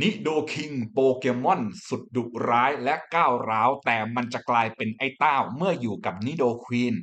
นิโดคิงโปเกมอนสุดดุร้ายและก้าวร้าว แต่มันจะกลายเป็นไอ้เต้าเมื่ออยู่กับนิโดควีน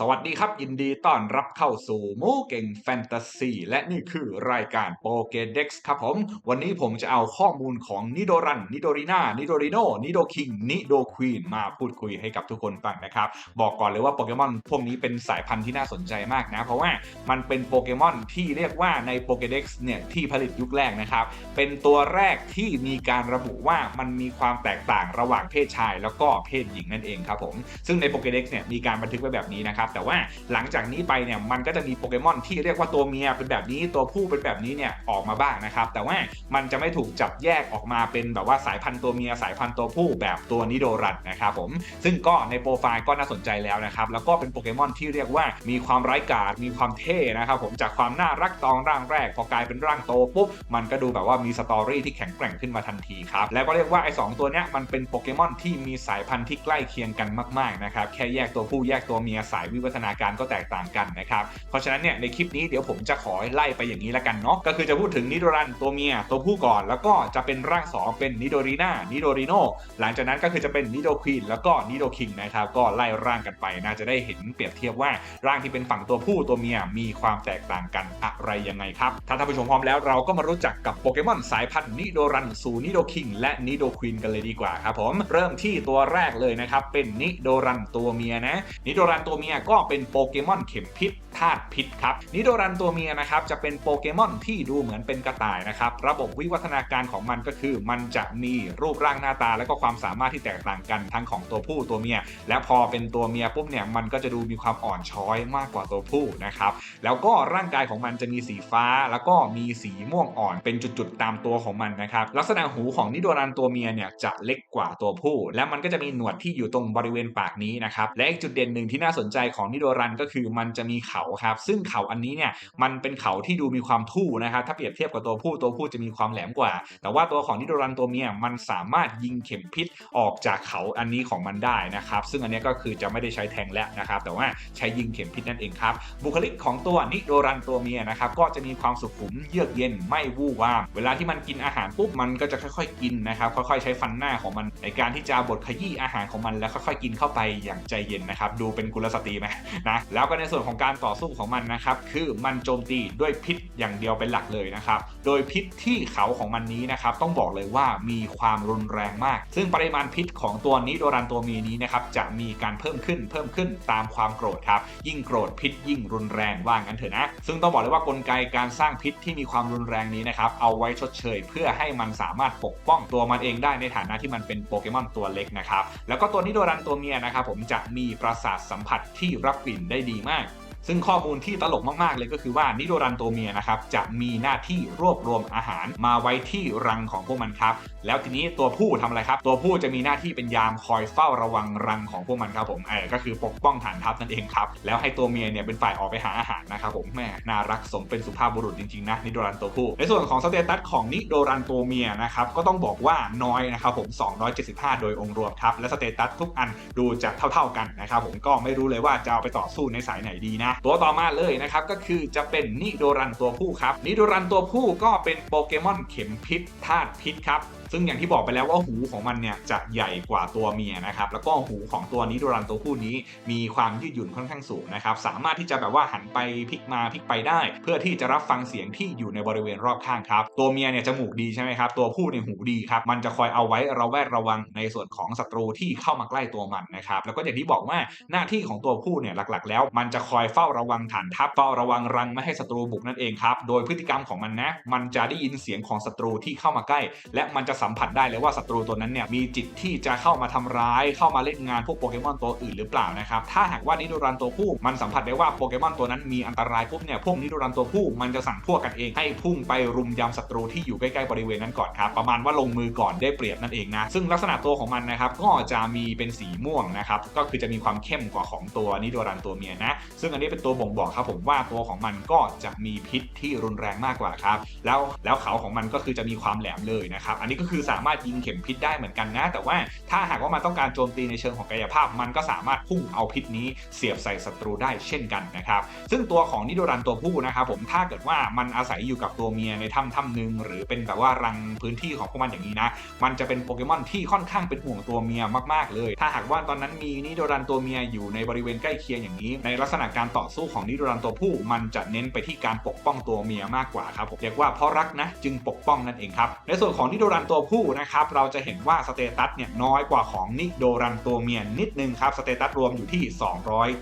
สวัสดีครับ ยินดีต้อนรับเข้าสู่มูเก่งแฟนตาซีและนี่คือรายการโปเกเด็กครับผม วันนี้ผมจะเอาข้อมูลของนิโดรัน นิโดรีนานิโดริโนนิโดคิง นิโดควีนมาพูดคุยให้กับทุกคนฟังนะครับ บอกก่อนเลยว่าโปเกมอนพวกนี้เป็นสายพันธุ์ที่น่าสนใจมากนะ เพราะว่ามันเป็นโปเกมอนที่เรียกว่าในโปเกเด็กเนี่ยที่ผลิตยุคแรกนะครับ เป็นตัวแรกที่มีการระบุว่ามันมีความแตกต่างระหว่างเพศชาย แล้วก็เพศหญิงนั่นเองครับผมซึ่งในโปเกเด็กเนี่ยมีการบันทึกไว้แบบนี้นะครับแต่ว่าหลังจากนี้ไปเนี่ยมันก็จะมีโปเกมอนที่เรียกว่าตัวเมียเป็นแบบนี้ตัวผู้เป็นแบบนี้เนี่ยออกมาบ้างนะครับ แต่ว่ามันจะไม่ถูกจับแยกออกมาเป็นแบบว่าสายพันธุ์ตัวเมียสายพันธุ์ตัวผู้แบบตัวนิโดรันนะครับผมซึ่งก็ในโปรไฟล์ก็น่าสนใจแล้วนะครับแล้วก็เป็นโปเกมอนที่เรียกว่ามีความไร้กาจมีความเท่นะครับผมจากความน่ารักตอนร่างแรก พอกลายเป็นร่างโตปุ๊บมันก็ดูแบบว่ามีสตอรี่ที่แข็งแกร่งขึ้นมาทันทีครับแล้วก็เรียกว่าไอ้สองตัวเนี้ยมันเป็นโปเกมอนที่มีสายพันธุ์ที่ใกล้เคียงกันมากๆนะครับแค่แยกตัวผู้แยกตัวเมียสายวิวัฒนาการก็แตกต่างกันนะครับเพราะฉะนั้นเนี่ยในคลิปนี้เดี๋ยวผมจะขอไล่ไปอย่างนี้ละกันเนาะก็คือจะพูดถึงนิโดรันตัวเมียตัวผู้ก่อน แล้วก็จะเป็นร่าง2เป็นนิโดรีนานิโดริโนหลังจากนั้นก็คือจะเป็นนิโดควีนแล้วก็นิโดคิงนะครับก็ไล่ร่างกันไปน่าจะได้เห็นเปรียบเทียบว่าร่างที่เป็นฝั่งตัวผู้ตัวเมียมีความแตกต่างกันอะไรยังไงครับถ้าท่านผู้ชมพร้อมแล้วเราก็มารู้จักกับโปเกมอนสายพันธุ์นิโดรันสู่นิโดคิงและนิโดควีนกันเลยดีกว่าครับผมเริ่มที่ตัวแรกเลยนะครับเป็นนิโดรันตัวเมียนะนิโดรันตัวเมียก็เป็นโปเกมอนเข็มพิษธาตุพิษครับนิโดรันตัวเมียนะครับจะเป็นโปเกมอนที่ดูเหมือนเป็นกระต่ายนะครับระบบวิวัฒนาการของมันก็คือ มันจะมีรูปร่างหน้าตา และก็ความสามารถที่แตกต่างกันทั้งของตัวผู้ตัวเมีย และพอเป็นตัวเมียปุ๊บเนี่ยมันก็จะดูมีความอ่อนช้อยมากกว่าตัวผู้นะครับแล้วก็ร่างกายของมันจะมีสีฟ้า แล้วก็มีสีม่วงอ่อนเป็นจุดๆตามตัวของมันนะครับลักษณะหูของนิโดรันตัวเมียเนี่ยจะเล็กกว่าตัวผู้ และมันก็จะมีหนวดที่อยู่ตรงบริเวณปากนี้นะครับและอีกจุดเด่นหนึ่งที่น่าสนใจของนิโดรันก็คือมันจะมีเขาครับซึ่งเขาอันนี้เนี่ยมันเป็นเขาที่ดูมีความทู่นะครับถ้าเปรียบเทียบกับตัวผู้ตัวผู้จะมีความแหลมกว่า แต่ว่าตัวของนิโดรันตัวเมียมันสามารถยิงเข็มพิษออกจากเขาอันนี้ของมันได้นะครับซึ่งอันนี้ก็คือจะไม่ได้ใช้แทงแล้วนะครับแต่ว่าใช้ยิงเข็มพิษนั่นเองครับบุคลิกของตัวนิโดรันตัวเมียนะครับก็จะมีความสุขุมเยือกเย็นไม่วู่วาม เวลาที่มันกินอาหารปุ๊บมันก็จะค่อยๆกินนะครับค่อยๆใช้ฟันหน้าของมันในการที่จะบดขยี้อาหารของมันแล้วค่อยๆกินเข้าไปอย่างใจเย็นนะครับดูเป็นกุลสตรีไหมนะแล้วก็ในส่วนของการต่อสู้ของมันนะครับคือมันโจมตีด้วยพิษอย่างเดียวเป็นหลักเลยนะครับโดยพิษที่เขาของมันนี้นะครับต้องบอกเลยว่ามีความรุนแรงมาก ซึ่งปริมาณพิษของตัวนิโดรันตัวเมียนี้นะครับจะมีการเพิ่มขึ้นเพิ่มขึ้นตามความโกรธครับยิ่งโกรธพิษยิ่งรุนแรงว่างั้นเถอะนะซึ่งต้องบอกเลยว่ากลไกการสร้างพิษที่มีความรุนแรงนี้นะครับเอาไว้ชดเชย เพื่อให้มันสามารถปกป้องตัวมันเองได้ในฐานะที่มันเป็นโปเกมอนตัวเล็กนะครับแล้วก็ตัวนิโดรันตัวเมียนะครับผมจะมีประสาทสัมผัสที่รับกลิ่นได้ดีมาก ซึ่งข้อมูลที่ตลกมากๆ เลยก็คือว่านิโดรันตัวเมียนะครับจะมีหน้าที่รวบรวมอาหารมาไว้ที่รังของพวกมันครับ แล้วทีนี้ตัวผู้ทำอะไรครับ ตัวผู้จะมีหน้าที่เป็นยามคอยเฝ้าระวังรังของพวกมันครับผมเออก็คือปกป้องฐานทัพนั่นเองครับ แล้วให้ตัวเมียเนี่ยเป็นฝ่ายออกไปหาอาหารนะครับผมแม่น่ารักสมเป็นสุภาพบุรุษจริงๆนะนิโดรันตัวผู้ ในส่วนของสเตตัสของนิโดรันตัวเมียนะครับก็ต้องบอกว่าน้อยนะครับผม 275 โดยองค์รวมครับและสเตตัสทุกอันดูจะเท่า ๆกันนะครับผมก็ไม่รู้เลยว่าจะเอาไปต่อสู้ในสายไหนดีนะตัวต่อมาเลยนะครับก็คือจะเป็นนิโดรันตัวผู้ครับนิโดรันตัวผู้ก็เป็นโปเกมอนเข็มพิษธาตุพิษครับ ซึ่งอย่างที่บอกไปแล้วว่าหูของมันเนี่ยจะใหญ่กว่าตัวเมียนะครับแล้วก็หูของตัวนิโดรันตัวผู้นี้มีความยืดหยุ่นค่อนข้างสูงนะครับสามารถที่จะแบบว่าหันไปพลิกมาพลิกไปได้ เพื่อที่จะรับฟังเสียงที่อยู่ในบริเวณรอบข้างครับตัวเมียเนี่ยจมูกดีใช่ไหมครับตัวผู้ในหูดีครับมันจะคอยเอาไว้ระแวดระวังในส่วนของศัตรูที่เข้ามาใกล้ตัวมันนะครับแล้วก็อย่างที่บอกว่าหน้าที่ของตัวผู้เนี่ยหลักๆ แล้ว มันจะคอยเฝ้าระวังฐานทัพเฝ้าระวังรังไม่ให้ศัตรูบุกนั่นเองครับโดยพฤติกรรมของมันนะมันจะได้ยินเสียงของศัตรูที่เข้ามาใกล้ และมันจะสัมผัสได้เลยว่าศัตรูตัวนั้นเนี่ยมีจิตที่จะเข้ามาทำร้าย เข้ามาเล่นงานพวกโปเกมอนตัวอื่นหรือเปล่านะครับถ้าหากว่านิโดรันตัวผู้มันสัมผัสได้ว่าโปเกมอนตัวนั้นมีอันตรายปุ๊บเนี่ยพวกนิโดรันตัวผู้มันจะสั่งพวกกันเองให้พุ่งไปรุมยำศัตรูที่อยู่ใกล้ๆบริเวณนั้นก่อนครับประมาณว่าลงมือก่อนได้เปรียบนั่นเองนะซึ่งลักษณะตัวของมันนะครับก็จะมีเป็นสีม่วงนะครับก็คือจะมีความเข้มกว่าของตัวนิโดรันตัวเมียนะซึ่งอันนี้เป็นตัวบ่งบอกครับผมว่าตัวของมันก็จะมีพิษที่รุนแรงมากกว่าครับแล้วแล้วเขาของมันก็คือจะมีความแหลมเลยนะครับอันนี้ก็คือคือสามารถยิงเข็มพิษได้เหมือนกันนะ แต่ว่าถ้าหากว่ามันต้องการโจมตีในเชิงของกายภาพ มันก็สามารถพุ่งเอาพิษนี้เสียบใส่ศัตรูได้เช่นกันนะครับ ซึ่งตัวของนิโดรันตัวผู้นะครับผมถ้าเกิดว่ามันอาศัยอยู่กับตัวเมียในถ้ำถ้ำหนึ่งหรือเป็นแบบว่ารังพื้นที่ของพวกมันอย่างนี้นะ มันจะเป็นโปเกมอนที่ค่อนข้างเป็นห่วงตัวเมียมากๆเลย ถ้าหากว่าตอนนั้นมีนิโดรันตัวเมียอยู่ในบริเวณใกล้เคียงอย่างนี้ ในลักษณะการต่อสู้ของนิโดรันตัวผู้ มันจะเน้นไปที่การปกป้องตัวเมียมากกว่าครับผมเรียกว่าเพราะรักนะจึงปกป้องนั่นเองครับในส่วนของนิโดรันตัวผู้นะครับเราจะเห็นว่าสเตตัสเนี่ยน้อยกว่าของนิโดรันตัวเมียนิดนึงครับสเตตัสรวมอยู่ที่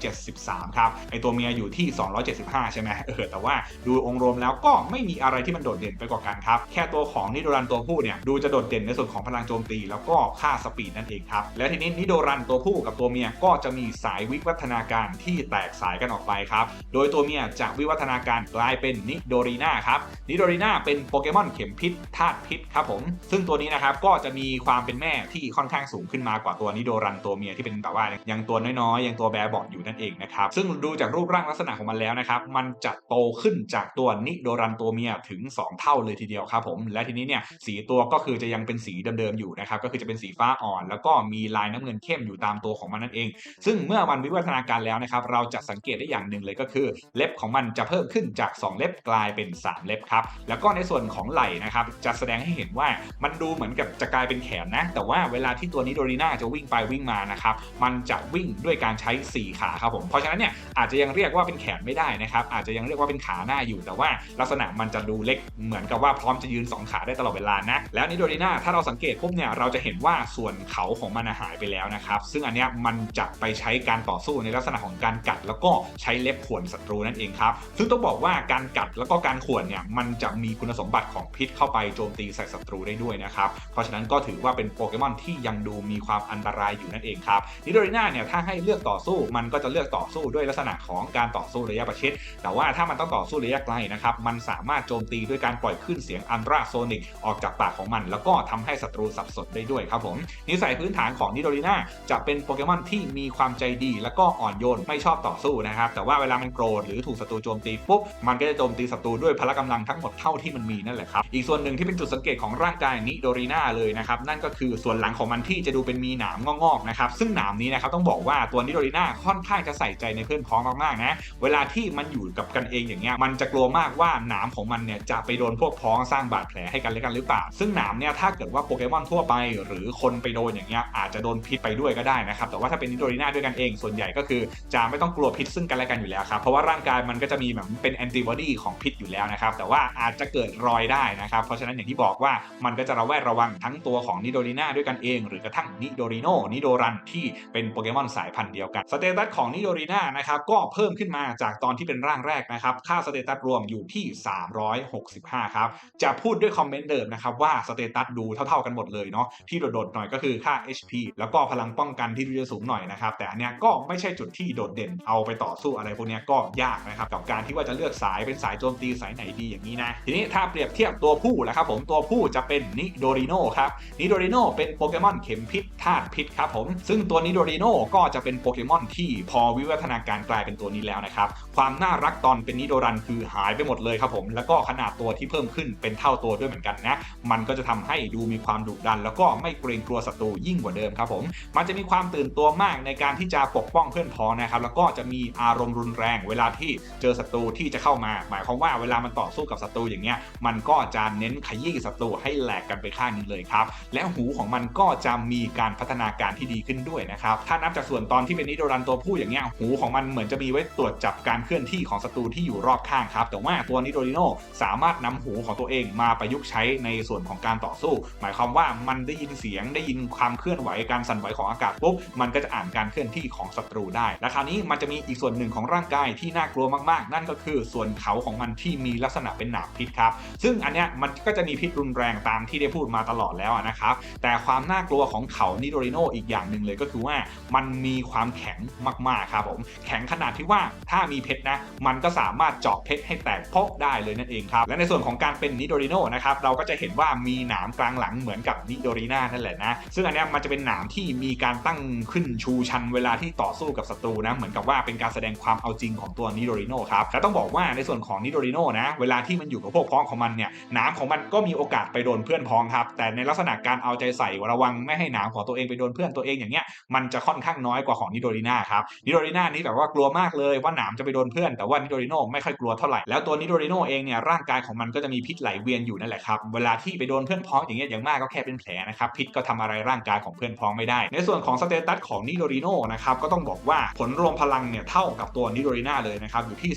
273 ครับไอตัวเมียอยู่ที่ 275 ใช่ไหมเออแต่ว่าดูองค์รวมแล้วก็ไม่มีอะไรที่มันโดดเด่นไปกว่ากันครับแค่ตัวของนิโดรันตัวผู้เนี่ยดูจะโดดเด่นในส่วนของพลังโจมตี แล้วก็ค่าสปีดนั่นเองครับและทีนี้นิโดรันตัวผู้กับตัวเมียก็จะมีสายวิวัฒนาการที่แตกสายกันออกไปครับโดยตัวเมียจะวิวัฒนาการกลายเป็นนิโดรีนาครับนิโดรีนาเป็นโปเกมอนเข็มพิษธาตุพิษครับผมซึ่งตัวนี้นะครับก็จะมีความเป็นแม่ที่ค่อนข้างสูงขึ้นมากว่าตัวนิโดรันตัวเมียที่เป็นแบบว่ายังตัวน้อยๆ ยังตัวแบเบาะอยู่นั่นเองนะครับซึ่งดูจากรูปร่างลักษณะของมันแล้วนะครับมันจะโตขึ้นจากตัวนิโดรันตัวเมียถึง 2 เท่าเลยทีเดียวครับผมและทีนี้เนี่ยสีตัวก็คือจะยังเป็นสีเดิมๆอยู่นะครับก็คือจะเป็นสีฟ้าอ่อน แล้วก็มีลายน้ำเงินเข้มอยู่ตามตัวของมันนั่นเอง ซึ่งเมื่อมันวิวัฒนาการแล้วนะครับเราจะสังเกตได้อย่างหนึ่งเลยก็คือ เล็บของมันจะเพิ่มขึ้นจาก 2 เล็บกลายเป็น 3 เล็บครับแล้วก็ในส่วนของไหล่นะครับจะแสดงให้เห็นว่ามันันดูเหมือนกับจะกลายเป็นแขนนะ แต่ว่าเวลาที่ตัวนิโดรีนาจะวิ่งไปวิ่งมานะครับมันจะวิ่งด้วยการใช้ 4 ขาครับผมเพราะฉะนั้นเนี่ยอาจจะยังเรียกว่าเป็นแขนไม่ได้นะครับอาจจะยังเรียกว่าเป็นขาหน้าอยู่ แต่ว่าลักษณะมันจะดูเล็กเหมือนกับว่าพร้อมจะยืน 2 ขาได้ตลอดเวลานะแล้วนิโดรีนาถ้าเราสังเกตปุ๊บเนี่ยเราจะเห็นว่าส่วนเขาของมันหายไปแล้วนะครับซึ่งอันเนี้ยมันจะไปใช้การต่อสู้ในลักษณะของการกัด แล้วก็ใช้เล็บข่วนศัตรูนั่นเองครับซึ่งต้องบอกว่าการกัดแล้วก็การข่วนเนี่ยมันจะมีคุณสมบัติของพิษเข้าไปโจมตีใส่ศัตรูได้ด้วยนะครับ เพราะฉะนั้นก็ถือว่าเป็นโปเกมอนที่ยังดูมีความอันตรายอยู่นั่นเองครับนิโดริน่าเนี่ยถ้าให้เลือกต่อสู้มันก็จะเลือกต่อสู้ด้วยลักษณะของการต่อสู้ระยะประชิด แต่ว่าถ้ามันต้องต่อสู้ระยะไกลนะครับมันสามารถโจมตีด้วยการปล่อยคลื่นเสียงอันตราโซนิกออกจากปากของมัน แล้วก็ทำให้ศัตรูสับสนได้ด้วยครับผมนิสัยพื้นฐานของนิโดริน่าจะเป็นโปเกมอนที่มีความใจดี แล้วก็อ่อนโยนไม่ชอบต่อสู้นะครับแต่ว่าเวลามันโกรธหรือถูกศัตรูโจมตีปุ๊บมันก็จะโจมตีศัตรูด้วยพละกำลังทั้งหมดเท่าที่มันมีนั่นแหละครับอีกส่วนหนึ่งที่เป็นจุดสังเกตของร่างกายนิิโดริน่าเลยนะครับนั่นก็คือส่วนหลังของมันที่จะดูเป็นมีหนามงอกๆนะครับซึ่งหนามนี้นะครับต้องบอกว่าตัวนิโดริน่าค่อนข้างจะใส่ใจในเพื่อนพ้องมากๆนะเวลาที่มันอยู่กับกันเองอย่างเงี้ยมันจะกลัวมากว่าหนามของมันเนี่ยจะไปโดนพวกพ้องสร้างบาดแผลให้กันและกันหรือเปล่า ซึ่งหนามเนี่ยถ้าเกิดว่าโปเกมอนทั่วไป หรือคนไปโดนอย่างเงี้ยอาจจะโดนพิษไปด้วยก็ได้นะครับแต่ว่าถ้าเป็นนิโดริน่าด้วยกันเองส่วนใหญ่ก็คือจะไม่ต้องกลัวพิษซึ่งกันและกันอยู่แล้วครับเพราะว่าร่างกายมันก็จะมีแบบเป็นแอนติบอดีของพิษอยู่แล้วนะครับแต่ว่าอาจจะเกิดรอยได้นะครับเพราะฉะนั้นอย่างที่บอกว่ามันก็จะระแวดระวังทั้งตัวของนิโดริน่าด้วยกันเอง หรือกระทั่งนิโดริโนนิโดรันที่เป็นโปเกมอนสายพันธุ์เดียวกันสเตตัสของนิโดริน่านะครับก็เพิ่มขึ้นมาจากตอนที่เป็นร่างแรกนะครับค่าสเตตัสรวมอยู่ที่ 365 ครับ จะพูดด้วยคอมเมนต์เดิมนะครับว่าสเตตัสดูเท่าๆกันหมดเลยเนาะที่โดดๆหน่อยก็คือค่า HP แล้วก็พลังป้องกันที่ดูจะสูงหน่อยนะครับแต่อันเนี้ยก็ไม่ใช่จุดที่โดดเด่นเอาไปต่อสู้อะไรพวกเนี้ยก็ยากนะครับกับการที่ว่าจะเลือกสายเป็นสายโจมตีสายไหนดีอย่างนี้นะทีนี้ถ้าเปรียบเทียบตัวผู้แล้วครับผมตัวผู้จะเป็นนิโดริโนครับนิโดริโนเป็นโปเกมอนเข็มพิษธาตุพิษครับผมซึ่งตัวนิโดริโนก็จะเป็นโปเกมอนที่พอวิวัฒนาการกลายเป็นตัวนี้แล้วนะครับความน่ารักตอนเป็นนิโดรันคือหายไปหมดเลยครับผม แล้วก็ขนาดตัวที่เพิ่มขึ้นเป็นเท่าตัวด้วยเหมือนกันนะ มันก็จะทำให้ดูมีความดุดัน แล้วก็ไม่เกรงกลัวศัตรูยิ่งกว่าเดิมครับผม มันจะมีความตื่นตัวมากในการที่จะปกป้องเพื่อนพ้องนะครับ แล้วก็จะมีอารมณ์รุนแรง เวลาที่เจอศัตรูที่จะเข้ามา หมายความว่าเวลามันต่อสู้กับศัตรูอย่างเงี้ย มันก็จะเน้นขยี้ศัตรูให้แหลกกันไปข้างหนึงเลยครับ และหูของมันก็จะมีการพัฒนาการที่ดีขึ้นด้วยนะครับ ถ้านับจากส่วนตอนที่เป็นนิโดรันตัวผู้อย่างเงี้ย หูของมันเหมือนจะมีไว้ตรวจจับการเคลื่อนที่ของศัตรูที่อยู่รอบข้างครับ แต่ว่าตัวนิโดริโนสามารถนำหูของตัวเองมาประยุกต์ใช้ในส่วนของการต่อสู้ หมายความว่ามันได้ยินเสียงได้ยินความเคลื่อนไหวการสั่นไหวของอากาศปุ๊บมันก็จะอ่านการเคลื่อนที่ของศัตรูได้ และคราวนี้มันจะมีอีกส่วนหนึ่งของร่างกายที่น่ากลัวมากๆ นั่นก็คือส่วนเขาของมันที่มีลักษณะเป็นหนามพิษครับ ซึ่งอันเนี้ยมันก็จะมีพิษรุนแรงตามที่ได้พูดมาตลอดแล้วนะครับ แต่ความน่ากลัวของเขานิโดริโนอีกอย่างหนึ่งเลยก็คือว่ามันมีความแข็งมากๆครับผมแข็งขนาดที่ว่าถ้ามีเพชรนะ มันก็สามารถเจาะเพชรให้แตกพกได้เลยนั่นเองครับและในส่วนของการเป็นนิโดริโนนะครับเราก็จะเห็นว่ามีหนามกลางหลังเหมือนกับนิโดริน่านั่นแหละนะซึ่งอันนี้มันจะเป็นหนามที่มีการตั้งขึ้นชูชันเวลาที่ต่อสู้กับศัตรูนะเหมือนกับว่าเป็นการแสดงความเอาจริงของตัวนิโดริโนครับและต้องบอกว่าในส่วนของนิโดริโนนะเวลาที่มันอยู่กับพวกพ้องของมันเนี่ยหนามของมันก็มีโอกาสไปโดนเพื่อนพ้องครับแต่ในลักษณะการเอาใจใส่ระวังไม่ให้หนามของตัวเองไปโดนเพื่อนตัวเองอย่างเงี้ยมันจะค่อนข้างน้อยกว่าของนิโดริน่าครับนิโดริน่านี่แบบว่ากลัวมากเลยว่าหนามจะไปโดนเพื่อนแต่ว่านิโดริโนไม่ค่อยกลัวเท่าไหร่แล้วตัวนิโดริโนเองเนี่ยร่างกายของมันก็จะมีพิษไหลเวียนอยู่นั่นแหละครับเวลาที่ไปโดนเพื่อนพ้องอย่างเงี้ยอย่างมากก็แค่เป็นแผลนะครับพิษก็ทำอะไรร่างกายของเพื่อนพ้องไม่ได้ ในส่วนของสเตตัสของนิโดริโนนะครับก็ต้องบอกว่าผลรวมพลังเนี่ยเท่ากับตัวนิโดริน่าเลยนะครับอยู่ที่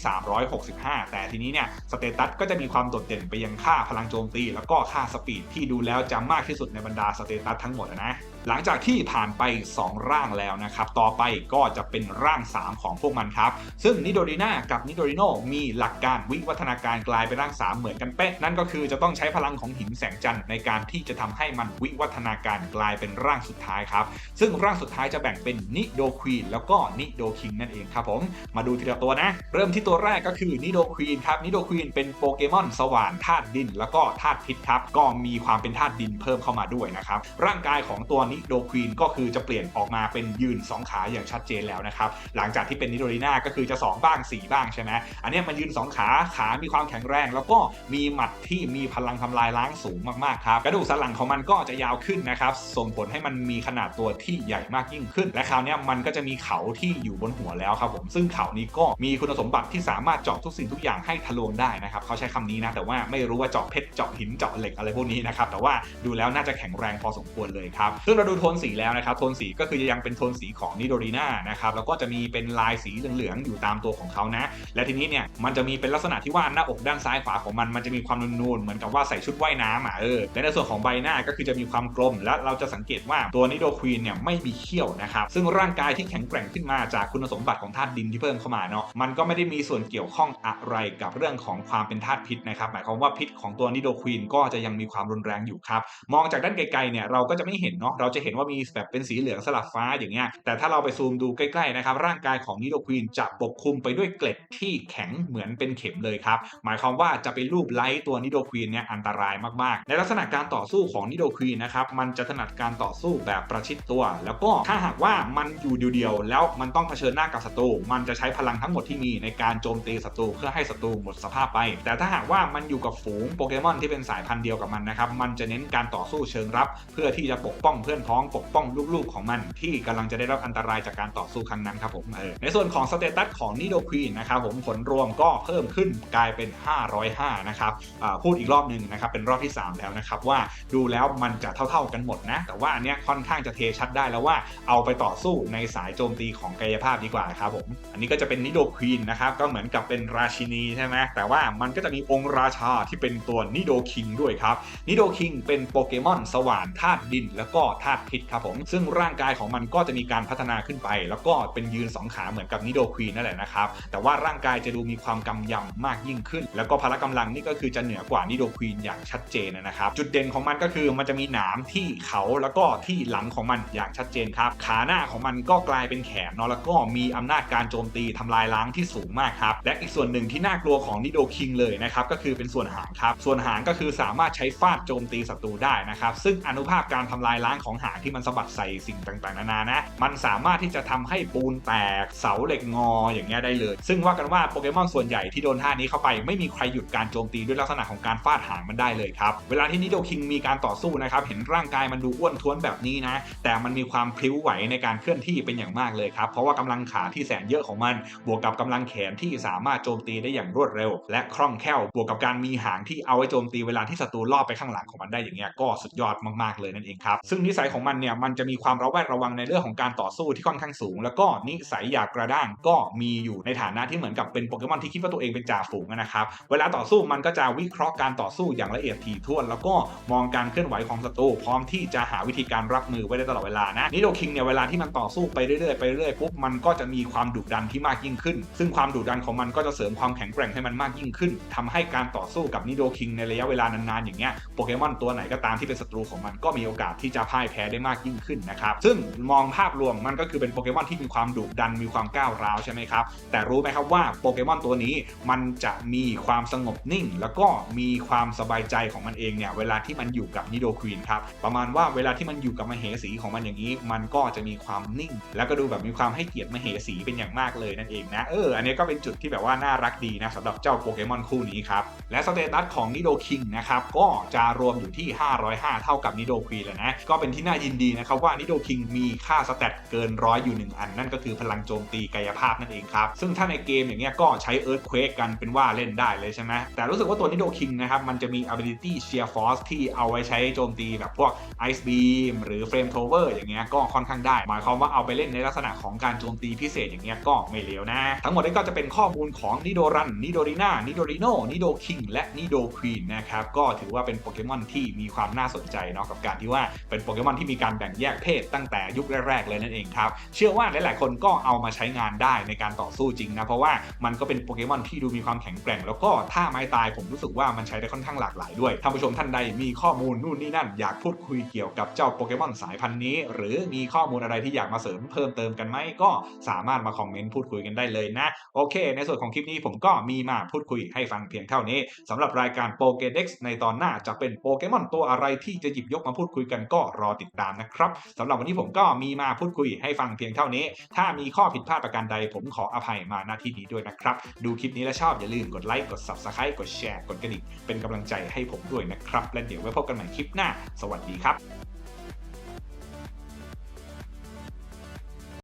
365 แต่ทีนี้เนี่ยสเตตัสก็จะมีความโดดเด่นไปยังค่าพลังโจมตี แล้วก็ค่าสปีดที่ดูแล้วจะมากที่สุดในบรรดาสเตตัสทั้งหมดนะ หลังจากที่ผ่านไป 2 ร่างแล้วนะครับ ต่อไปก็จะเป็นร่าง 3 ของพวกมันครับ ซึ่งนิโดริน่ากับนิโดริโนมีหลักการวิวัฒนาการกลายเป็นร่าง 3 เหมือนกันเป๊ะ นั่นก็คือจะต้องใช้พลังของหินแสงจันทร์ในการที่จะทำให้มันวิวัฒนาการกลายเป็นร่างสุดท้ายครับ ซึ่งร่างสุดท้ายจะแบ่งเป็นนิโดควีนแล้วก็นิโดคิงนั่นเองครับผม มาดูทีละตัวนะ เริ่มที่ตัวแรกก็คือนิโดควีนครับ นิโดควีนเป็นโปเกมอนสว่านธาตุดิน แล้วก็ธาตุพิษครับ ก็มีความเป็นธาตุดินเพิ่มเข้ามาด้วยนะครับ ร่างกายของตัวนิโดควีนก็คือจะเปลี่ยนออกมาเป็นยืน 2 ขาอย่างชัดเจนแล้วนะครับ หลังจากที่เป็นนิโดริน่าก็คือจะ 2 บ้าง 4 บ้างใช่ไหมอันนี้มันยืน 2 ขาขามีความแข็งแรง แล้วก็มีหมัดที่มีพลังทำลายล้างสูงมากๆครับกระดูกสันหลังของมันก็จะยาวขึ้นนะครับส่งผลให้มันมีขนาดตัวที่ใหญ่มากยิ่งขึ้น และคราวนี้มันก็จะมีเขาที่อยู่บนหัวแล้วครับผมซึ่งเขานี้ก็มีคุณสมบัติที่สามารถเจาะทุกสิ่งทุกอย่างให้ทะลวงได้นะครับเขาใช้คำนี้นะแต่ว่าไม่รู้ว่าเจาะเพชรเจาะหินเจาะเหล็กอะไรพวกนี้นะครับแต่ว่าดูแล้วน่าจะแข็งแรงพอสมควรเลยครับซึ่งเราดูโทนสีแล้วนะครับโทนสีก็คือยังเป็นโทนสีของนิโดรีนานะครับแล้วก็จะมีเป็นลายสีเหลืองๆอยู่ตามตัวของเขานะ และทีนี้เนี่ยมันจะมีเป็นลักษณะที่ว่าหน้าอกด้านซ้ายขวาของมันมันจะมีความนูนๆเหมือนกับว่าใส่ชุดว่ายน้ำอะเออและในส่วนของใบหน้าก็คือจะมีความกลม และเราจะสังเกตว่าตัวนิโดควีนเนี่ยไม่มีเขี้ยวนะครับซึ่งร่างกายที่แข็งแกร่งขึ้นมาจากคุณสมบัติของธาตุดินที่เพิ่มเข้ามาเนาะมันก็ไม่ได้มีส่วนเกี่ยวข้องอะไรกับเรื่องของความเป็นธาตุพิษนะครับหมายความว่าพิษของตัวนิโดควีนก็จะยังมีความรุนแรงอยู่ครับมองจากด้านไกลๆเนี่ยเราก็จะไม่เห็นเนาะเราจะเห็นว่ามีแบบเป็นสีเหลืองสลับฟ้าอย่างเงี้ยแต่ถ้าเราไปซูมดูใกล้ๆนะครับร่างกายของนิโดควีนจะปกคลุมไปด้วยเกล็ดที่แข็งเหมือนเป็นเข็มเลยครับหมายความว่าจะไปรูปไล้ตัวนิโดควีนเนี่ยอันตรายมากๆ ในลักษณะการต่อสู้ของนิโดควีนนะครับมันจะถนัดการต่อสู้แบบประชิดตัว แล้วก็ถ้าหากว่ามันอยู่เดียวๆแล้วมันต้องเผชิญหน้ากับศัตรูมันจะใช้พลังทั้งหมดที่มีในการโจมตีศัตรูเพื่อให้ศัตรูหมดสภาพไป แต่ถ้าหากว่ามันอยู่กับฝูงโปเกมอนที่เป็นสายพันธุ์เดียวกับมันนะครับมันจะเน้นการต่อสู้เชิงรับ เพื่อที่จะปกป้องเพื่อนพ้องปกป้องลูกๆของมัน ที่กำลังจะได้รับอันตรายจากการต่อสู้ครั้งนั้นครับผมเออในส่วนของสเตตัสของนิโดควีนนะครับผมผลรวมก็เพิ่มขึ้นกลายเป็น 505 นะครับพูดอีกรอบหนึ่งนะครับเป็นรอบที่ 3 แล้วนะครับว่าดูแล้วมันจะเท่าๆกันหมดนะ แต่ว่าอันเนี้ยค่อนข้างจะเทชัดได้แล้วว่าเอาไปต่อสู้ในสายโจมตีของกายภาพดีกว่าครับผมอันนี้ก็จะเป็นนิโดควีนนะครับก็เหมือนกับเป็นราชินีใช่ไหมแต่ว่ามันก็จะมีองค์ราชาที่เป็นตัวนิโดคิงด้วยครับนิโดคิงเป็นโปเกมอนสว่านธาตุดินแล้วก็ธาตุพิษครับผม ซึ่งร่างกายของมันก็จะมีการพัฒนาขึ้นไป แล้วก็เป็นยืนสองขาเหมือนกับนิโดควีนนั่นแหละนะครับ แต่ว่าร่างกายจะดูมีความกำยำมากยิ่งขึ้น แล้วก็พละกำลังนี่ก็คือจะเหนือกว่านิโดควีนอย่างชัดเจนนะครับ จุดเด่นของมันก็คือมันจะมีหนามที่เขาแล้วก็ที่หลังของมันอย่างชัดเจนครับ ขาหน้าของมันก็กลายเป็นแขนเนาะแล้วก็มีอำนาจการโจมตีทำลายล้างที่สูงมากครับ และอีกส่วนหนึ่งที่น่ากลัวของนิโดคิงเลยนะครับก็คือเป็นส่วนหางครับ ส่วนหางก็คือสามารถใช้ฟาดโจมตีศัตรูได้นะครับ ซึ่งอนุภาพการทำลายล้างของหางที่มันสะบัดใส่สิ่งต่างๆ นานานะ มันสามารถที่จะทำให้ปูนแตกเสาเหล็กงออย่างเงี้ยได้เลย ซึ่งว่ากันว่าโปเกมอนส่วนใหญ่ที่โดนท่านี้เข้าไปไม่มีใครหยุดการโจมตีด้วยลักษณะของการฟาดหางมันได้เลยครับ เวลาที่นิโดคิงมีการต่อสู้นะครับ เห็นร่างกายมันดูอ้วนท้วนแบบนี้นะ แต่มันมีความพลิ้วไหวในการเคลื่อนที่เป็นอย่างมากเลยครับ เพราะว่ากำลังขาที่แสนเยอะของมัน บวกกับกำลังแขนที่สามารถโจมตีได้อย่างรวดเร็ว และคล่องแคล่ว บวกกับการมีหางที่เอาไว้โจมตีเวลาที่ศัตรูล่อไปข้างหลังของมันได้อย่างเงี้ยก็สุดยอดมากๆเลยนั่นเองครับ ซึ่งนิสัยของมันเนี่ยมันจะมีความระแวดระวังในเรื่องของการต่อสู้ที่ค่อนข้างสูง แล้วก็นิสัยอยากกระด้างก็มีอยู่ในฐานะที่เหมือนกับเป็นโปเกมอนที่คิดว่าตัวเองเป็นจ่าฝูงนะครับเวลาต่อสู้มันก็จะวิเคราะห์การต่อสู้อย่างละเอียดถี่ถ้วน แล้วก็มองการเคลื่อนไหวของศัตรูพร้อมที่จะหาวิธีการรับมือไว้ได้ตลอดเวลานะนิโดคิงเนี่ยเวลาที่มันต่อสู้ไปเรื่อยๆไปเรื่อยๆปุ๊บมันก็จะมีความดุดันที่มากยิ่งขึ้น ซึ่งความดุดันของมันก็จะเสริมความแข็งแกร่งให้มันมากยิ่งขึ้นทำให้การต่อสู้กับนิโดคิงในระยะเวลานานๆอย่างเงี้ยโปเกมอนตัวไหนก็ตามที่เป็นศัตรูของมันก็มีโอกาสที่จะพ่ายแพ้พ้ได้มากยิ่งขึ้นนะครับ ซึ่งมองภาพรวมมันก็คือเป็นโปเกมอนที่มีความดุดันมีความก้าวร้าวใช่ไหมครับ แต่รู้ไหมครับว่าโปเกมอนตัวนี้มันจะมีความสงบนิ่ง แล้วก็มีความสบายใจของมันเองเนี่ยเวลาที่มันอยู่กับนิโดควีนครับประมาณว่าเวลาที่มันอยู่กับมเหสีของมันอย่างนี้ มันก็จะมีความนิ่ง แล้วก็ดูแบบมีความให้เกียรติมเหสีเป็นอย่างมากเลยนั่นเองนะเอออันนี้ก็เป็นจุดที่แบบว่าน่ารักดีนะสำหรับเจ้าโปเกมอนคู่นี้ครับและสเตตัสของนิโดคิงนะครับก็จะรวมอยู่ที่ 505 เท่ากับนิโดควีนแล้วนะก็เป็นที่น่ายินดีนะครับว่านิโดคิงมีค่าสเตตเกินร้อยอยู่หนึ่งอัน นั่นก็คือพลังโจมตีกายภาพนั่นเองครับ ซึ่งถ้าในเกมอย่างเงี้ยก็ใช้เอิร์ธเควกกันเป็นว่าเล่นได้เลยใช่ไหมแต่รู้สึกว่าตัวนิโดคิงนะครับมันจะมี ability sheer force ที่เอาไว้ใช้โจมตีแบบพวก ice beam หรือ flame thrower อย่างเงี้ยก็ค่อนข้างได้ หมายความว่าเอาไปเล่นในลักษณะของการโจมตีพิเศษอย่างเงี้ยก็ไม่เลวนะ ทั้งหมดนี้ก็จะเป็นข้อมูลของนิโดรันนิโดรีนานิโดริโนนิโดคิงและนิโดควีนนะครับก็ถือว่าเป็นโปเกมอนที่มีความน่าสนใจเนาะกับการที่ว่าเป็นโปเกมอนที่มีการแบ่งแยกเพศตั้งแต่ยุคแรกๆเลยนั่นเองครับ เชื่อว่าหลายๆ คนก็เอามาใช้งานได้ในการต่อสู้จริงนะ เพราะว่ามันก็เป็นโปเกมอนที่ดูมีความแข็งแกร่ง แล้วก็ท่าไม้ตายผมรู้สึกว่ามันใช้ได้ค่อนข้างหลากหลายด้วยท่านผู้ชมท่านใดมีข้อมูลนู่นนี่นั่น อยากพูดคุยเกี่ยวกับเจ้าโปเกมอนสายพันธุ์นี้ หรือมีข้อมูลอะไรที่อยากมาเสริมเพิ่มเติมกันไหมก็สามารถมาคอมเมนต์พูดคุยกันได้เลยนะโอเค ในส่วนของคลิปนี้ผมก็มีมาพูดคุยให้ฟังเพียงเท่านี้สำหรับรายการโปเกเด็กในตอนหน้าจะเป็นโปเกมอนตัวอะไรที่จะหยิบยกมาพูดคุยกันก็รอติดตามนะครับสำหรับวันนี้ผมก็มีมาพูดคุยให้ฟังเพียงเท่านี้ ถ้ามีข้อผิดพลาดประการใดผมขออภัยมาณที่นี้ด้วยนะครับ ดูคลิปนี้แล้วชอบอย่าลืมกดไลค์กด subscribe กดแชร์กดกระดิ่งเป็นกำลังใจให้ผมด้วยนะครับ และเดี๋ยวไว้พบกันใหม่คลิปหน้า สวัสดีครับ